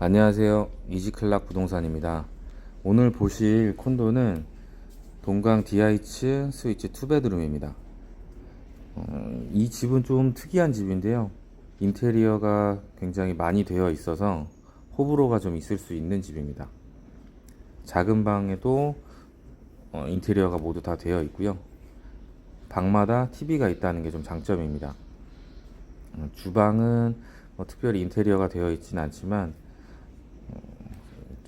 안녕하세요. 이지클락 부동산입니다. 오늘 보실 콘도는 동강 DI츠 스위치 투베드룸입니다. 어, 이 집은 좀 특이한 집인데요. 인테리어가 굉장히 많이 되어 있어서 호불호가 좀 있을 수 있는 집입니다. 작은 방에도 어, 인테리어가 모두 다 되어 있고요. 방마다 TV가 있다는 게 좀 장점입니다. 어, 주방은 뭐 특별히 인테리어가 되어 있지는 않지만 어,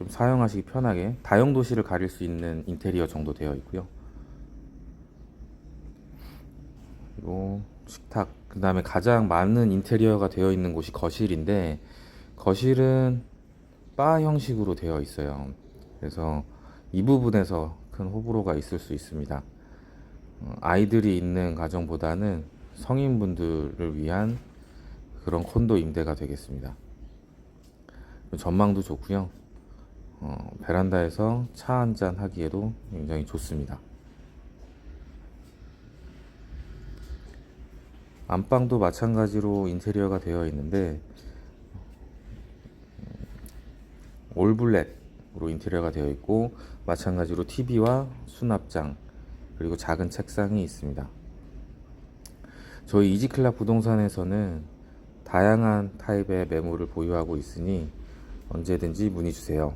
좀 사용하시기 편하게 다용도실을 가릴 수 있는 인테리어 정도 되어 있고요. 그리고 식탁, 그 다음에 가장 많은 인테리어가 되어 있는 곳이 거실인데 거실은 바 형식으로 되어 있어요. 그래서 이 부분에서 큰 호불호가 있을 수 있습니다. 어, 아이들이 있는 가정보다는 성인분들을 위한 그런 콘도 임대가 되겠습니다. 전망도 좋고요. 어, 베란다에서 차 한잔 하기에도 굉장히 좋습니다. 안방도 마찬가지로 인테리어가 되어 있는데 음, 올블랙으로 인테리어가 되어 있고 마찬가지로 TV와 수납장 그리고 작은 책상이 있습니다. 저희 이지클라 부동산에서는 다양한 타입의 매물을 보유하고 있으니 언제든지 문의 주세요.